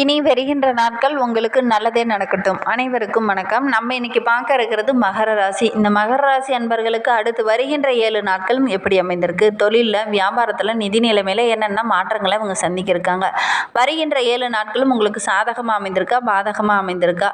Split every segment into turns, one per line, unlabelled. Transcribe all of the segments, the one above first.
இனி வருகின்ற நாட்கள் உங்களுக்கு நல்லதே நடக்கட்டும். அனைவருக்கும் வணக்கம். நம்ம இன்னைக்கு பார்க்க இருக்கிறது மகர ராசி. இந்த மகர ராசி அன்பர்களுக்கு அடுத்து வருகின்ற ஏழு நாட்களும் எப்படி அமைந்திருக்கு? தொழிலில் வியாபாரத்தில் நிதி நிலைமையில் என்னென்ன மாற்றங்களை அவங்க சந்திக்கிருக்காங்க? வருகின்ற ஏழு நாட்களும் உங்களுக்கு சாதகமாக அமைந்திருக்கா? பாதகமாக அமைந்திருக்கா?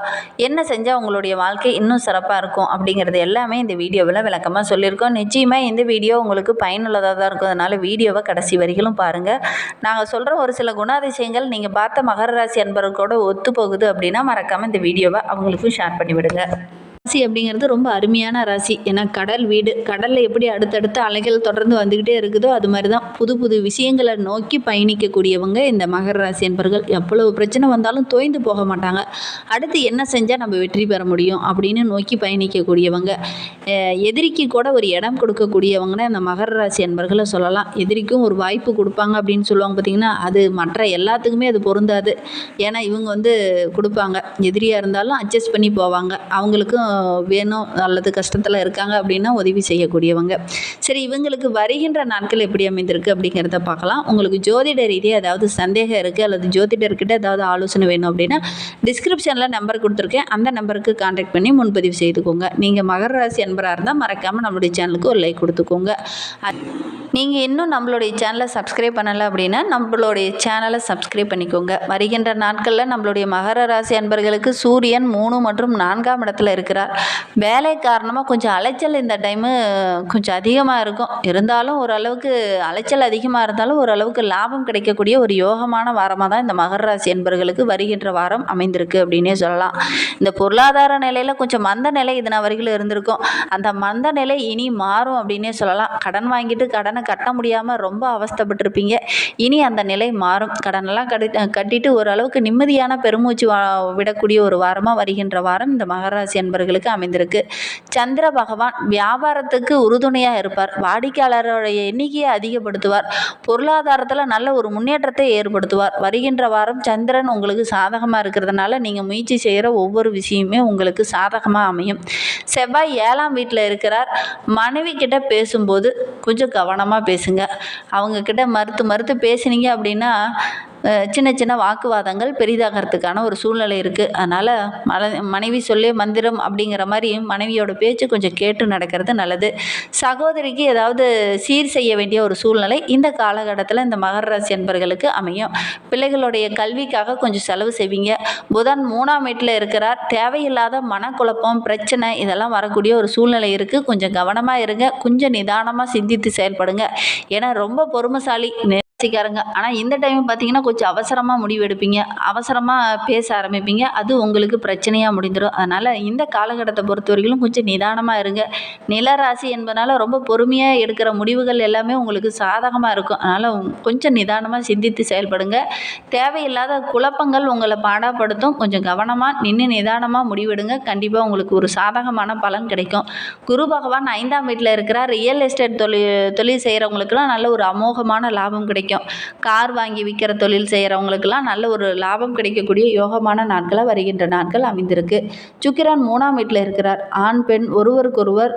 என்ன செஞ்சால் உங்களுடைய வாழ்க்கை இன்னும் சிறப்பாக இருக்கும்? அப்படிங்கிறது எல்லாமே இந்த வீடியோவில் விளக்கமாக சொல்லியிருக்கோம். நிச்சயமாக இந்த வீடியோ உங்களுக்கு பயனுள்ளதாக தான் இருக்கும். அதனால் வீடியோவை கடைசி வரிகளும் பாருங்கள் நாங்கள் சொல்கிற ஒரு சில குணாதிசயங்கள் நீங்கள் பார்த்த மகர ராசி அன்பர்களோட ஒத்து போகுது அப்படின்னா மறக்காமல் இந்த வீடியோவை அவங்களுக்கும் ஷேர் பண்ணி விடுங்க ராசி அப்படிங்கிறது ரொம்ப அருமையான ராசி. ஏன்னா கடல் வீடு கடலில் எப்படி அடுத்தடுத்து அலைகள் தொடர்ந்து வந்துக்கிட்டே இருக்குதோ அது மாதிரி தான் புது புது விஷயங்களை நோக்கி பயணிக்கக்கூடியவங்க இந்த மகர ராசி என்பர்கள். எவ்வளவு பிரச்சனை வந்தாலும் தோய்ந்து போக மாட்டாங்க. அடுத்து என்ன செஞ்சால் நம்ம வெற்றி பெற முடியும் அப்படின்னு நோக்கி பயணிக்கக்கூடியவங்க. எதிரிக்கு கூட ஒரு இடம் கொடுக்கக்கூடியவங்கன்னா இந்த மகர ராசி என்பர்களை சொல்லலாம். எதிரிக்கும் ஒரு வாய்ப்பு கொடுப்பாங்க அப்படின்னு சொல்லுவாங்க பார்த்தீங்கன்னா அது மற்ற எல்லாத்துக்குமே அது பொருந்தாது. ஏன்னா இவங்க வந்து கொடுப்பாங்க. எதிரியாக இருந்தாலும் அட்ஜஸ்ட் பண்ணி போவாங்க. அவங்களுக்கும் வேணும் அல்லது கஷ்டத்தில் இருக்காங்க அப்படின்னா உதவி செய்யக்கூடியவங்க. சரி இவங்களுக்கு வருகின்ற நாட்கள் எப்படி அமைந்திருக்கு அப்படிங்கிறத பார்க்கலாம். உங்களுக்கு ஜோதிட ரீதியாக ஏதாவது சந்தேகம் இருக்குது அல்லது ஜோதிடர்கிட்ட ஏதாவது ஆலோசனை வேணும் அப்படின்னா டிஸ்கிரிப்ஷனில் நம்பர் கொடுத்துருக்கேன். அந்த நம்பருக்கு காண்டாக்ட் பண்ணி முன்பதிவு செய்துக்கோங்க. நீங்கள் மகர ராசி அன்பராக இருந்தால் மறக்காமல் நம்மளுடைய சேனலுக்கு ஒரு லைக் கொடுத்துக்கோங்க. நீங்கள் இன்னும் நம்மளுடைய சேனலை சப்ஸ்கிரைப் பண்ணலை அப்படின்னா நம்மளுடைய சேனலை சப்ஸ்கிரைப் பண்ணிக்கோங்க. வருகின்ற நாட்களில் நம்மளுடைய மகர ராசி அன்பர்களுக்கு சூரியன் மூணு மற்றும் நான்காம் இடத்துல இருக்கிறார். வேலை காரணமாக கொஞ்சம் அலைச்சல் இந்த டைமு கொஞ்சம் அதிகமாக இருக்கும். இருந்தாலும் ஓரளவுக்கு அலைச்சல் அதிகமாக இருந்தாலும் ஓரளவுக்கு லாபம் கிடைக்கக்கூடிய ஒரு யோகமான வாரமாக தான் இந்த மகர ராசி என்பர்களுக்கு வருகின்ற வாரம் அமைந்திருக்கு அப்படின்னே சொல்லலாம். இந்த பொருளாதார நிலையில் கொஞ்சம் மந்த நிலை இதன வரைக்கும் இருந்திருக்கும். அந்த மந்த நிலை இனி மாறும் அப்படின்னே சொல்லலாம். கடன் வாங்கிட்டு கடனை கட்ட முடியாமல் ரொம்ப அவஸ்தைப்பட்டிருப்பீங்க. இனி அந்த நிலை மாறும். கடனெல்லாம் கட்டி கட்டிட்டு ஓரளவுக்கு நிம்மதியான பெருமூச்சு வா விடக்கூடிய ஒரு வாரமாக வருகின்ற வாரம் இந்த மகராசி என்பர்களுக்கு அமைந்திருக்கு. சந்திர பகவான் வியாபாரத்துக்கு உறுதுணையாக இருப்பார். வாடிக்கையாளருடைய எண்ணிக்கையை அதிகப்படுத்துவார். பொருளாதாரத்தில் நல்ல ஒரு முன்னேற்றத்தை ஏற்படுத்துவார். வருகின்ற வாரம் சந்திரன் உங்களுக்கு சாதகமாக இருக்கிறதுனால நீங்கள் முயற்சி செய்கிற ஒவ்வொரு விஷயமே உங்களுக்கு சாதகமாக அமையும். செவ்வாய் ஏழாம் வீட்டில் இருக்கிறார். மனைவி கிட்ட பேசும்போது கொஞ்சம் கவனமாக பேசுங்க. அவங்க கிட்ட மறுத்து மறுத்து பேசுனீங்க அப்படின்னா சின்ன சின்ன வாக்குவாதங்கள் பெரிதாகிறதுக்கான ஒரு சூழ்நிலை இருக்குது அதனால் மன மனைவி சொல்லே மந்திரம் அப்படிங்கிற மாதிரி மனைவியோட பேச்சு கொஞ்சம் கேட்டு நடக்கிறது நல்லது. சகோதரிக்கு ஏதாவது சீர் செய்ய வேண்டிய ஒரு சூழ்நிலை இந்த காலகட்டத்தில் இந்த மகர ராசி என்பர்களுக்கு அமையும். பிள்ளைகளுடைய கல்விக்காக கொஞ்சம் செலவு செய்வீங்க. புதன் மூணாம் வீட்டில் இருக்கிறார். தேவையில்லாத மனக்குழப்பம் பிரச்சனை இதெல்லாம் வரக்கூடிய ஒரு சூழ்நிலை இருக்குது கொஞ்சம் கவனமாக இருங்க. கொஞ்சம் நிதானமாக சிந்தித்து செயல்படுங்க. ஏன்னா ரொம்ப பொறுமைசாலி ராசிக்காரங்க ஆனால் இந்த டைம் பார்த்தீங்கன்னா கொஞ்சம் அவசரமாக முடிவு எடுப்பீங்க. அவசரமாக பேச ஆரம்பிப்பீங்க. அது உங்களுக்கு பிரச்சனையாக முடிந்துடும் அதனால் இந்த காலகட்டத்தை பொறுத்த வரைக்கும் கொஞ்சம் நிதானமாக இருங்க. நில ராசி என்பதனால ரொம்ப பொறுமையாக எடுக்கிற முடிவுகள் எல்லாமே உங்களுக்கு சாதகமாக இருக்கும். அதனால் கொஞ்சம் நிதானமாக சிந்தித்து செயல்படுங்க. தேவையில்லாத குழப்பங்கள் உங்களை பாடாப்படுத்தும். கொஞ்சம் கவனமாக நின்று நிதானமாக முடிவெடுங்க. கண்டிப்பாக உங்களுக்கு ஒரு சாதகமான பலன் கிடைக்கும். குரு பகவான் ஐந்தாம் வீட்டில் இருக்கிறார். ரியல் எஸ்டேட் தொழில் தொழில் செய்கிறவங்களுக்குலாம் நல்ல ஒரு அமோகமான லாபம் கிடைக்கும். கார் வாங்கி விற்கிற தொழில் செய்கிறவங்களுக்கெல்லாம் நல்ல ஒரு லாபம் கிடைக்கக்கூடிய யோகமான நாட்களாக வருகின்ற நாட்கள் அமைந்திருக்கு. சுக்கிரன் மூணாம் வீட்டில் இருக்கிறார். ஆண் பெண் ஒருவருக்கொருவர்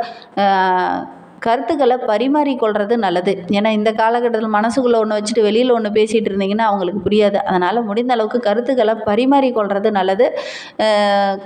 கருத்துக்களை பரிமாறிக்கொள்வது நல்லது. ஏன்னா இந்த காலகட்டத்தில் மனசுக்குள்ளே ஒன்று வச்சுட்டு வெளியில் ஒன்று பேசிகிட்டு இருந்தீங்கன்னா அவங்களுக்கு புரியாது. அதனால் முடிந்த அளவுக்கு கருத்துக்களை பரிமாறிக்கொள்வது நல்லது.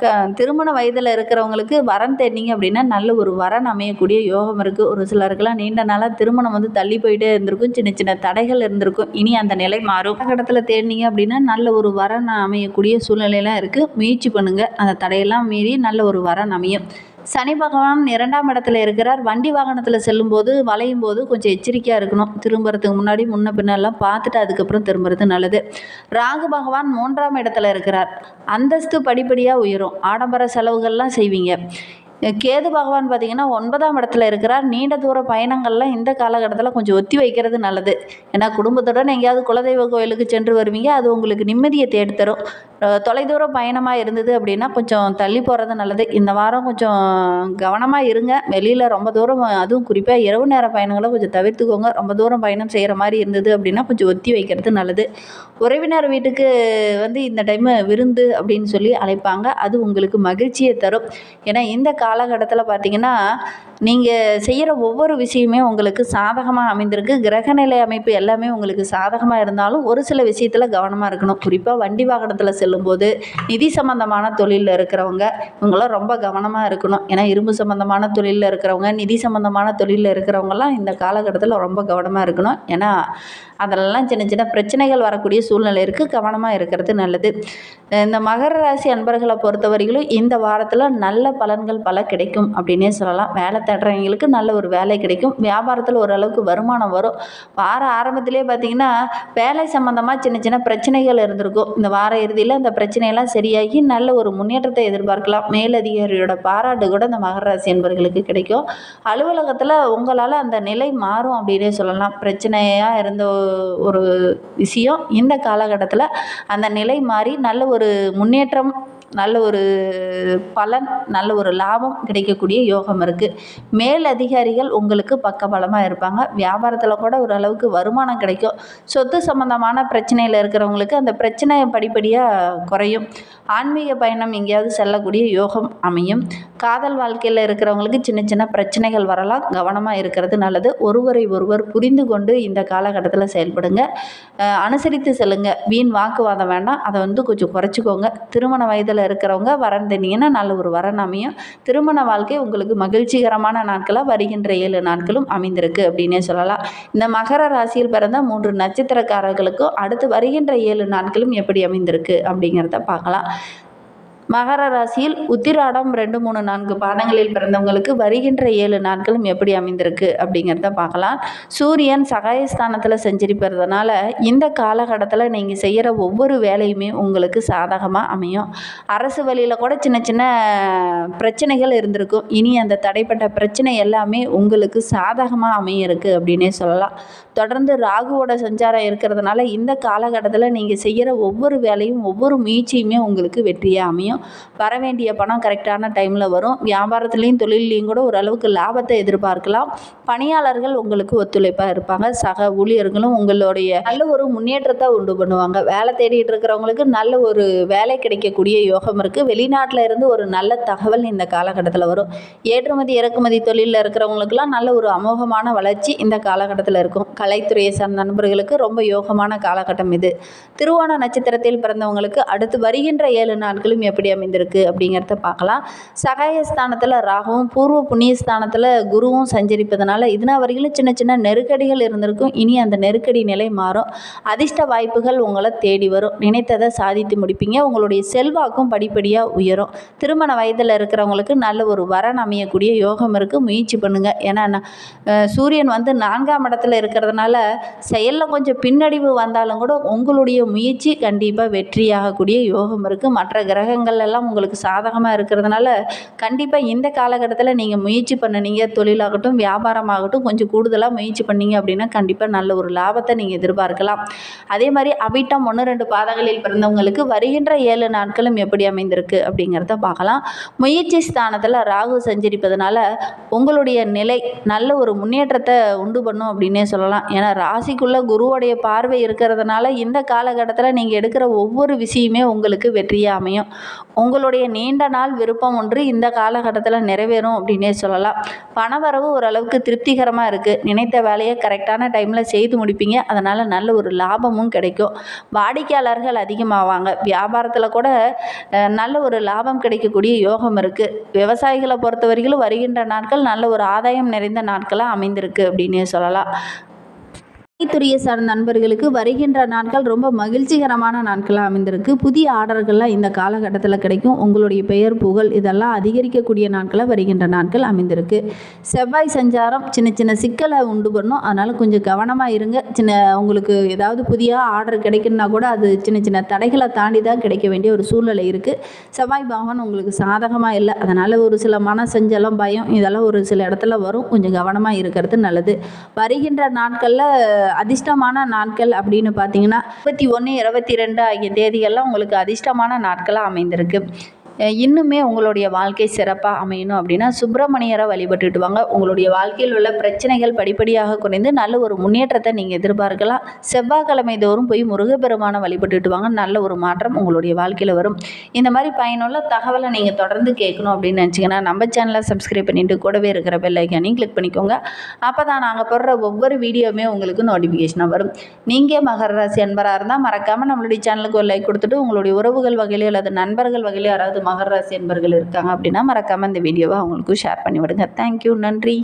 க திருமண வயதில் இருக்கிறவங்களுக்கு வரன் தேடினீங்க அப்படின்னா நல்ல ஒரு வரன் அமையக்கூடிய யோகம் இருக்குது ஒரு சிலருக்கெல்லாம் நீண்ட நாளாக திருமணம் வந்து தள்ளி போயிட்டே இருந்திருக்கும். சின்ன சின்ன தடைகள் இருந்திருக்கும். இனி அந்த நிலை மாறும். காலகட்டத்தில் தேடினீங்க அப்படின்னா நல்ல ஒரு வரன் அமையக்கூடிய சூழ்நிலையெல்லாம் இருக்குது முயற்சி பண்ணுங்கள் அந்த தடையெல்லாம் மீறி நல்ல ஒரு வரன் அமையும். சனி பகவான் இரண்டாம் இடத்துல இருக்கிறார். வண்டி வாகனத்தில் செல்லும்போது வளையும் போது கொஞ்சம் எச்சரிக்கையாக இருக்கணும். திரும்புறதுக்கு முன்னாடி முன்ன பின்னெல்லாம் பார்த்துட்டு அதுக்கப்புறம் திரும்புறது நல்லது. ராகு பகவான் மூன்றாம் இடத்துல இருக்கிறார். அந்தஸ்து படிப்படியாக உயரும். ஆடம்பர செலவுகள்லாம் செய்வீங்க. கேது பகவான் பார்த்தீங்கன்னா ஒன்பதாம் இடத்துல இருக்கிறார். நீண்ட தூர பயணங்கள்லாம் இந்த காலகட்டத்தில் கொஞ்சம் ஒத்தி வைக்கிறது நல்லது. ஏன்னா குடும்பத்துடன் எங்கேயாவது குலதெய்வ கோயிலுக்கு சென்று வருவீங்க. அது உங்களுக்கு நிம்மதியை தேடித்தரும் தொலைதூர பயணமாக இருந்தது அப்படின்னா கொஞ்சம் தள்ளி போகிறது நல்லது. இந்த வாரம் கொஞ்சம் கவனமாக இருங்க. வெளியில் ரொம்ப தூரம் அதுவும் குறிப்பாக இரவு நேர பயணங்களை கொஞ்சம் தவிர்த்துக்கோங்க. ரொம்ப தூரம் பயணம் செய்கிற மாதிரி இருந்தது அப்படின்னா கொஞ்சம் ஒத்தி வைக்கிறது நல்லது. உறவினர் வீட்டுக்கு வந்து இந்த டைமு விருந்து அப்படின்னு சொல்லி அழைப்பாங்க. அது உங்களுக்கு மகிழ்ச்சியை தரும். ஏன்னா இந்த காலகட்டத்தில் பார்த்தீங்கன்னா நீங்கள் செய்கிற ஒவ்வொரு விஷயமே உங்களுக்கு சாதகமாக அமைந்திருக்கு. கிரகநிலை அமைப்பு எல்லாமே உங்களுக்கு சாதகமாக இருந்தாலும் ஒரு சில விஷயத்தில் கவனமாக இருக்கணும். குறிப்பாக வண்டி வாகனத்தில் செல்லும்போது நிதி சம்மந்தமான தொழிலில் இருக்கிறவங்க இவங்களாம் ரொம்ப கவனமாக இருக்கணும். ஏன்னா இரும்பு சம்மந்தமான தொழிலில் இருக்கிறவங்க நிதி சம்மந்தமான தொழிலில் இருக்கிறவங்கலாம் இந்த காலகட்டத்தில் ரொம்ப கவனமாக இருக்கணும். ஏன்னா அதெல்லாம் சின்ன சின்ன பிரச்சனைகள் வரக்கூடிய சூழ்நிலை இருக்குது கவனமாக இருக்கிறது நல்லது. இந்த மகர ராசி அன்பர்களை பொறுத்தவரையிலும் இந்த வாரத்தில் நல்ல பலன்கள் பல கிடைக்கும் அப்படின்னே சொல்லலாம். வேலை தேடுறவங்களுக்கு நல்ல ஒரு வேலை கிடைக்கும். வியாபாரத்தில் ஓரளவுக்கு வருமானம் வரும். வார ஆரம்பத்திலே பார்த்தீங்கன்னா வேலை சம்மந்தமாக சின்ன சின்ன பிரச்சனைகள் இருந்திருக்கும். இந்த வார இறுதியில் அந்த பிரச்சனையெல்லாம் சரியாகி நல்ல ஒரு முன்னேற்றத்தை எதிர்பார்க்கலாம். மேலதிகாரியோட பாராட்டு கூட இந்த மகர ராசி கிடைக்கும். அலுவலகத்தில் உங்களால் அந்த நிலை மாறும் அப்படின்னே சொல்லலாம். பிரச்சனையாக இருந்த ஒரு விஷயம் இந்த காலகட்டத்தில் அந்த நிலை மாறி நல்ல ஒரு முன்னேற்றம் நல்ல ஒரு பலன் நல்ல ஒரு லாபம் கிடைக்கக்கூடிய யோகம் இருக்குது மேல் அதிகாரிகள் உங்களுக்கு பக்கபலமாக இருப்பாங்க. வியாபாரத்தில் கூட ஓரளவுக்கு வருமானம் கிடைக்கும். சொத்து சம்மந்தமான பிரச்சனையில் இருக்கிறவங்களுக்கு அந்த பிரச்சனை படிப்படியாக குறையும். ஆன்மீக பயணம் எங்கேயாவது செல்லக்கூடிய யோகம் அமையும். காதல் வாழ்க்கையில் இருக்கிறவங்களுக்கு சின்ன சின்ன பிரச்சனைகள் வரலாம். கவனமாக இருக்கிறது நல்லது. ஒருவரை ஒருவர் புரிந்து கொண்டு இந்த காலகட்டத்தில் செயல்படுங்க. அனுசரித்து செல்லுங்க. வீண் வாக்குவாதம் வேண்டாம். அதை வந்து கொஞ்சம் குறைச்சிக்கோங்க. திருமண வயதில் இருக்கிறவங்க வரன் தந்தீங்கன்னா நல்ல ஒரு வரன் அமையும். திருமண வாழ்க்கை உங்களுக்கு மகிழ்ச்சிகரமான நாட்களாக வருகின்ற ஏழு நாட்களும் அமைந்திருக்கு அப்படின்னே சொல்லலாம். இந்த மகர ராசியில் பிறந்த மூன்று நட்சத்திரக்காரர்களுக்கும் அடுத்து வருகின்ற ஏழு நாட்களும் எப்படி அமைந்திருக்கு அப்படிங்கிறத பார்க்கலாம். மகர ராசியில் உத்திராடம் ரெண்டு மூணு நான்கு பாதங்களில் பிறந்தவங்களுக்கு வருகின்ற ஏழு நாட்களும் எப்படி அமைந்திருக்கு அப்படிங்கிறத பார்க்கலாம். சூரியன் சகாயஸ்தானத்தில் செஞ்சிருப்பதுனால இந்த காலகட்டத்தில் நீங்கள் செய்கிற ஒவ்வொரு வேலையுமே உங்களுக்கு சாதகமாக அமையும். அரசு வழியில் கூட சின்ன சின்ன பிரச்சனைகள் இருந்திருக்கும். இனி அந்த தடைப்பட்ட பிரச்சனை எல்லாமே உங்களுக்கு சாதகமாக அமையிருக்கு அப்படின்னே சொல்லலாம். தொடர்ந்து ராகுவோட சஞ்சாரம் இருக்கிறதுனால இந்த காலகட்டத்தில் நீங்கள் செய்கிற ஒவ்வொரு வேலையும் ஒவ்வொரு முயற்சியுமே உங்களுக்கு வெற்றியாக அமையும். வர வேண்டிய பணம் கரெக்டான டைமில் வரும். வியாபாரத்துலேயும் தொழிலையும் கூட ஓரளவுக்கு லாபத்தை எதிர்பார்க்கலாம். பணியாளர்கள் உங்களுக்கு ஒத்துழைப்பாக இருப்பாங்க. சக ஊழியர்களும் உங்களுடைய நல்ல ஒரு முன்னேற்றத்தை உண்டு பண்ணுவாங்க. வேலை தேடிட்டு இருக்கிறவங்களுக்கு நல்ல ஒரு வேலை கிடைக்கக்கூடிய யோகம் இருக்குது வெளிநாட்டில் இருந்து ஒரு நல்ல தகவல் இந்த காலகட்டத்தில் வரும். ஏற்றுமதி இறக்குமதி தொழிலில் இருக்கிறவங்களுக்குலாம் நல்ல ஒரு அமோகமான வளர்ச்சி இந்த காலகட்டத்தில் இருக்கும். கலைத்துறையை சார்ந்த நண்பர்களுக்கு ரொம்ப யோகமான காலகட்டம் இது. திருவோண நட்சத்திரத்தில் பிறந்தவங்களுக்கு அடுத்து வருகின்ற ஏழு நாட்களும் எப்படி அமைந்திருக்கு அப்படிங்கிறத பார்க்கலாம். சகாயஸ்தானத்தில் ராகுவும் பூர்வ புண்ணியஸ்தானத்தில் குருவும் சஞ்சரிப்பதனால இதனால் வரையிலும் சின்ன சின்ன நெருக்கடிகள் இருந்திருக்கும். இனி அந்த நெருக்கடி நிலை மாறும். அதிர்ஷ்ட வாய்ப்புகள் உங்களை தேடி வரும். நினைத்ததை சாதித்து முடிப்பீங்க. உங்களுடைய செல்வாக்கும் படிப்படியாக உயரும். திருமண வயதில் இருக்கிறவங்களுக்கு நல்ல ஒரு வரன் அமையக்கூடிய யோகம் இருக்குது முயற்சி பண்ணுங்கள் ஏன்னா சூரியன் வந்து நான்காம் இடத்துல இருக்கிறதுனால செயலில் கொஞ்சம் பின்னடைவு வந்தாலும் கூட உங்களுடைய முயற்சி கண்டிப்பாக வெற்றியாகக்கூடிய யோகம் இருக்குது மற்ற கிரகங்கள் எல்லாம் உங்களுக்கு சாதகமாக இருக்கிறதுனால கண்டிப்பாக இந்த காலகட்டத்தில் நீங்கள் முயற்சி பண்ணுனீங்க தொழிலாகட்டும் வியாபாரமாகட்டும் கொஞ்சம் கூடுதலாக முயற்சி பண்ணீங்க அப்படின்னா கண்டிப்பாக நல்ல ஒரு லாபத்தை நீங்கள் எதிர்பார்க்கலாம். அதே மாதிரி அவிட்டம் ஒன்று ரெண்டு பாதங்களில் பிறந்தவங்களுக்கு வருகின்ற ஏழு நாட்களும் எப்படி அமைந்திருக்கு அப்படிங்கிறத பார்க்கலாம். முயற்சி ஸ்தானத்தில் ராகு சஞ்சரிப்பதனால உங்களுடைய நிலை நல்ல ஒரு முன்னேற்றத்தை உண்டு பண்ணும் அப்படின்னே சொல்லலாம். ஏன்னா ராசிக்குள்ளே குருவோடைய பார்வை இருக்கிறதுனால இந்த காலகட்டத்தில் நீங்கள் எடுக்கிற ஒவ்வொரு விஷயமே உங்களுக்கு வெற்றியாக அமையும். உங்களுடைய நீண்ட நாள் விருப்பம் ஒன்று இந்த காலகட்டத்தில் நிறைவேறும் அப்படின்னே சொல்லலாம். பணவரவு ஓரளவுக்கு திருப்திகரமாக இருக்குது நினைத்த வேலையை கரெக்டான டைமில் செய்து முடிப்பீங்க. அதனால் நல்ல ஒரு லாபமும் கிடைக்கும். வாடிக்கையாளர்கள் அதிகமாவாங்க. வியாபாரத்தில் கூட நல்ல ஒரு லாபம் கிடைக்கக்கூடிய யோகம் இருக்குது விவசாயிகளை பொறுத்த வரைக்கும் வருகின்ற நாட்கள் நல்ல ஒரு ஆதாயம் நிறைந்த நாட்களாக அமைந்திருக்கு அப்படின்னே சொல்லலாம். துறையை சார்ந்த நண்பர்களுக்கு வருகின்ற நாட்கள் ரொம்ப மகிழ்ச்சிகரமான நாட்களாக அமைந்திருக்கு. புதிய ஆர்டர்கள்லாம் இந்த காலகட்டத்தில் கிடைக்கும். உங்களுடைய பெயர் புகழ் இதெல்லாம் அதிகரிக்கக்கூடிய நாட்களாக வருகின்ற நாட்கள் அமைந்திருக்கு. செவ்வாய் சஞ்சாரம் சின்ன சின்ன சிக்கலை உண்டு பண்ணும். அதனால் கொஞ்சம் கவனமாக இருங்க. சின்ன உங்களுக்கு ஏதாவது புதிய ஆர்டர் கிடைக்கணும்னா கூட அது சின்ன சின்ன தடைகளை தாண்டி தான் கிடைக்க வேண்டிய ஒரு சூழ்நிலை இருக்குது செவ்வாய் பகவான் உங்களுக்கு சாதகமாக இல்லை. அதனால் ஒரு சில மன சஞ்சலம் பயம் இதெல்லாம் ஒரு சில இடத்துல வரும். கொஞ்சம் கவனமாக இருக்கிறது நல்லது. வருகின்ற நாட்களில் அதிர்ஷ்டமான நாட்கள் அப்படின்னு பார்த்தீங்கன்னா இருபத்தி ஒன்று இருபத்தி ரெண்டு ஆகிய தேதிகள்லாம் உங்களுக்கு அதிர்ஷ்டமான நாட்களாக அமைந்திருக்கு. இன்னுமே உங்களுடைய வாழ்க்கை சிறப்பாக அமையணும் அப்படின்னா சுப்பிரமணியரை வழிபட்டுட்டு வாங்க உங்களுடைய வாழ்க்கையில் உள்ள பிரச்சனைகள் படிப்படியாக குறைந்து நல்ல ஒரு முன்னேற்றத்தை நீங்கள் எதிர்பார்க்கலாம். செவ்வாய்க்கிழமை தோறும் போய் முருகப்பெருமானை வழிபட்டுட்டு வாங்க நல்ல ஒரு மாற்றம் உங்களுடைய வாழ்க்கையில் வரும். இந்த மாதிரி பயனுள்ள தகவலை நீங்கள் தொடர்ந்து கேட்கணும் அப்படின்னு நினச்சிங்கன்னா நம்ம சேனலை சப்ஸ்கிரைப் பண்ணிட்டு கூடவே இருக்கிற பெல்லைக்கானையும் கிளிக் பண்ணிக்கோங்க. அப்போ தான் நாங்கள் போடுற ஒவ்வொரு வீடியோவுமே உங்களுக்கு நோட்டிஃபிகேஷனாக வரும். நீங்கள் மகர ராசி அன்பராக இருந்தால் மறக்காமல் நம்மளுடைய சேனலுக்கு ஒரு லைக் கொடுத்துட்டு உங்களுடைய உறவுகள் வகையிலோ அல்லது நண்பர்கள் வகையிலோ யாராவது மகர ராசி என்பர்கள் இருக்காங்க அப்படின்னா மறக்காமல் இந்த வீடியோவை அவங்களுக்கும் ஷேர் பண்ணிவிடுங்க. தேங்க்யூ நன்றி.